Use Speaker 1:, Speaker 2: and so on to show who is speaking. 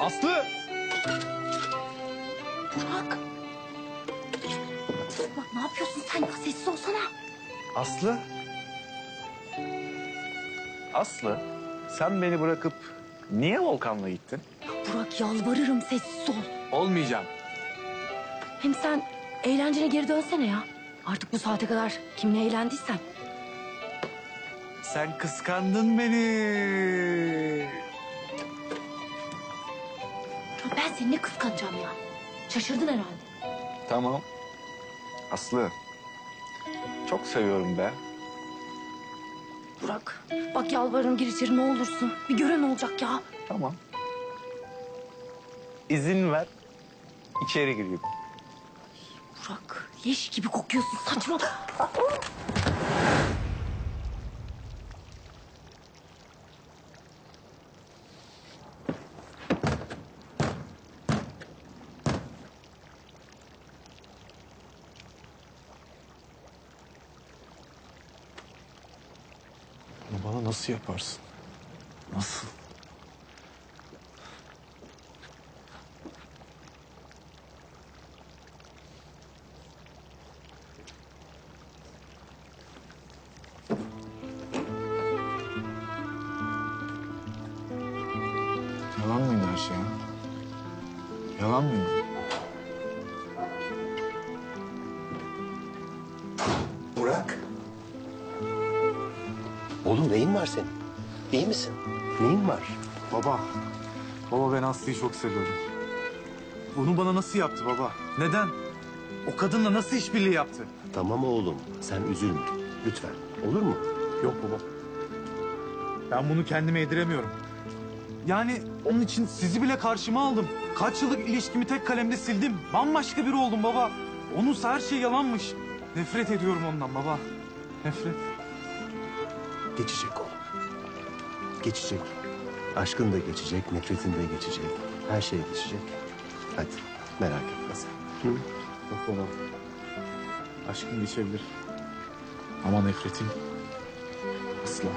Speaker 1: Aslı!
Speaker 2: Burak. Burak ne yapıyorsun sen ya? Sessiz olsana.
Speaker 1: Aslı? Aslı, sen beni bırakıp niye Volkan'la gittin?
Speaker 2: Burak yalvarırım sessiz ol.
Speaker 1: Olmayacağım.
Speaker 2: Hem sen eğlencene geri dönsene ya. Artık bu saate kadar kimle eğlendiysen.
Speaker 1: Sen kıskandın beni.
Speaker 2: Ya ben seni ne kıskanacağım ya? Şaşırdın herhalde.
Speaker 1: Tamam. Aslı, çok seviyorum be.
Speaker 2: Burak bak yalvarırım gir içeri ne olursun. Bir gören olacak ya.
Speaker 1: Tamam. İzin ver, içeri gireyim.
Speaker 2: Burak leş gibi kokuyorsun saçma.
Speaker 1: Bunu bana nasıl yaparsın? Nasıl? Yalan mıydı her şey? Yalan mıydı?
Speaker 3: Burak. Oğlum neyin var senin? İyi misin? Neyin var?
Speaker 4: Baba, baba ben Aslı'yı çok seviyorum. Bunu bana nasıl yaptı baba? Neden? O kadınla nasıl işbirliği yaptı?
Speaker 3: Tamam oğlum sen üzülme. Lütfen. Olur mu?
Speaker 4: Yok baba. Ben bunu kendime yediremiyorum. Yani onun için sizi bile karşıma aldım. Kaç yıllık ilişkimi tek kalemde sildim. Bambaşka biri oldum baba. Onunsa her şey yalanmış. Nefret ediyorum ondan baba. Nefret.
Speaker 3: Geçecek oğlum. Geçecek. Aşkın da geçecek, nefretin de geçecek. Her şey geçecek. Hadi merak etme sen. Hı?
Speaker 4: Yok baba. Aşkım geçebilir. Ama nefretim asla.